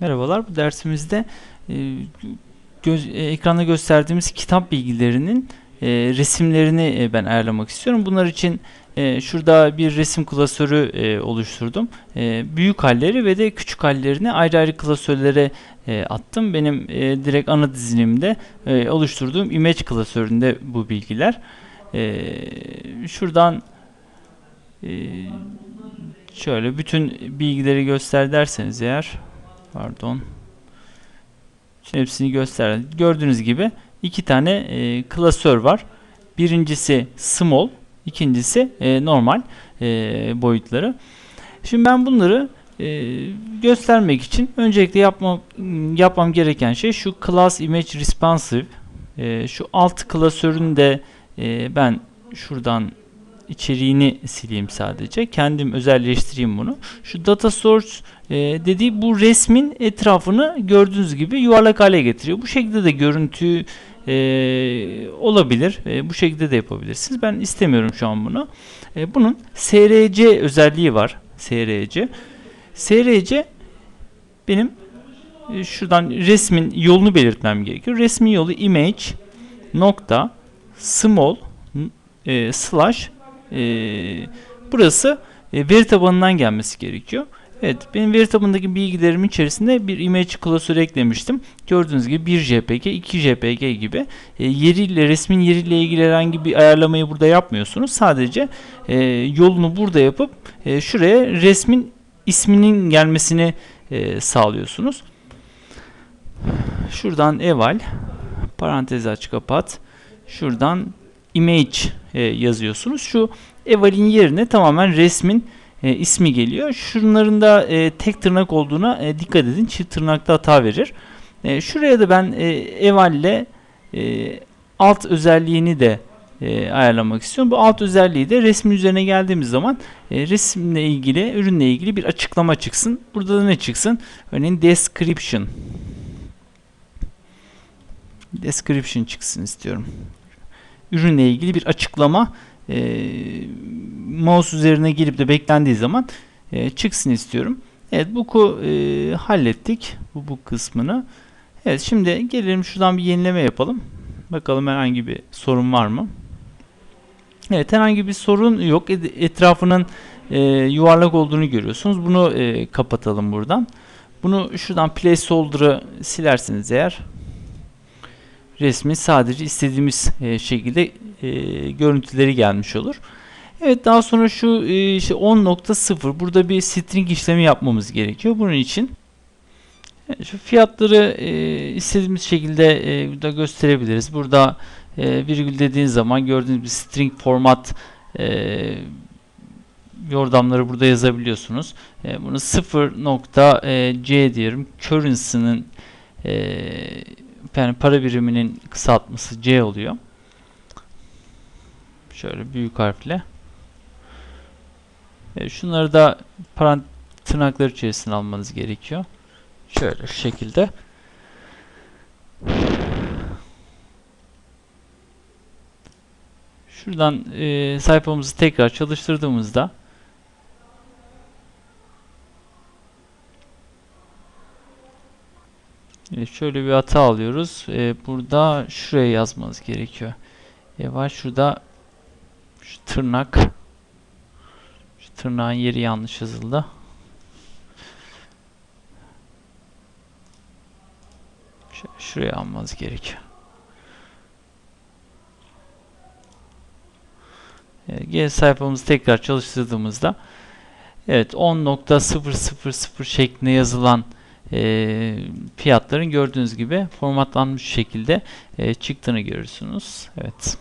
Merhabalar. Bu dersimizde e, göz, e, ekranda gösterdiğimiz kitap bilgilerinin e, resimlerini e, ben ayarlamak istiyorum. Bunlar için e, şurada bir resim klasörü e, oluşturdum. E, büyük halleri ve de küçük hallerini ayrı ayrı klasörlere e, attım. Benim e, direkt ana dizilimde e, oluşturduğum image klasöründe bu bilgiler. E, şuradan e, şöyle bütün bilgileri göster derseniz eğer Pardon. Şimdi hepsini göster. Gördüğünüz gibi iki tane e, klasör var. Birincisi small, ikincisi e, normal e, boyutları. Şimdi ben bunları e, göstermek için öncelikle yapmam yapmam gereken şey şu class image responsive. E, şu alt klasörün de e, ben şuradan içeriğini sileyim sadece. Kendim özelleştireyim bunu. Şu data source e, dediği bu resmin etrafını gördüğünüz gibi yuvarlak hale getiriyor. Bu şekilde de görüntü e, olabilir. E, bu şekilde de yapabilirsiniz. Ben istemiyorum şu an bunu. E, bunun SRC özelliği var. SRC. SRC benim e, şuradan resmin yolunu belirtmem gerekiyor. Resmin yolu image nokta small e, slash e, burası e, veri tabanından gelmesi gerekiyor. Evet, benim veri tabanındaki bilgilerimin içerisinde bir image klasörü eklemiştim. Gördüğünüz gibi 1 JPG, 2 JPG gibi e, yeriyle, resmin yeriyle ilgili herhangi bir ayarlamayı burada yapmıyorsunuz. Sadece e, yolunu burada yapıp e, şuraya resmin isminin gelmesini e, sağlıyorsunuz. Şuradan eval, parantez aç kapat. Şuradan image e, yazıyorsunuz. Şu evalin yerine tamamen resmin e, ismi geliyor. Şunların da e, tek tırnak olduğuna e, dikkat edin. Çift tırnakta hata verir. E, şuraya da ben e, eval ile e, alt özelliğini de e, ayarlamak istiyorum. Bu alt özelliği de resmin üzerine geldiğimiz zaman e, resimle ilgili, ürünle ilgili bir açıklama çıksın. Burada da ne çıksın? Örneğin description. Description çıksın istiyorum ürünle ilgili bir açıklama e, mouse üzerine gelip de beklendiği zaman e, çıksın istiyorum. Evet bu e, hallettik bu bu kısmını. Evet şimdi gelelim şuradan bir yenileme yapalım. Bakalım herhangi bir sorun var mı? Evet herhangi bir sorun yok. Etrafının e, yuvarlak olduğunu görüyorsunuz. Bunu e, kapatalım buradan. Bunu şuradan placeholder'ı silerseniz eğer resmi sadece istediğimiz e, şekilde e, görüntüleri gelmiş olur. Evet daha sonra şu e, işte 10.0 burada bir string işlemi yapmamız gerekiyor. Bunun için e, şu fiyatları e, istediğimiz şekilde e, da gösterebiliriz. Burada e, virgül dediğiniz zaman gördüğünüz bir string format e, yordamları burada yazabiliyorsunuz. E, bunu 0.c diyorum. Currency'nin e, yani para biriminin kısaltması C oluyor. Şöyle büyük harfle. E, şunları da parant tırnaklar içerisine almanız gerekiyor. Şöyle şu şekilde. Şuradan e, sayfamızı tekrar çalıştırdığımızda Evet, şöyle bir hata alıyoruz. Ee, burada şuraya yazmanız gerekiyor. E var şurada şu tırnak şu tırnağın yeri yanlış yazıldı. Şuraya almanız gerekiyor. Geri sayfamızı tekrar çalıştırdığımızda Evet 10.000 şeklinde yazılan e, fiyatların gördüğünüz gibi formatlanmış şekilde e, çıktığını görürsünüz. Evet.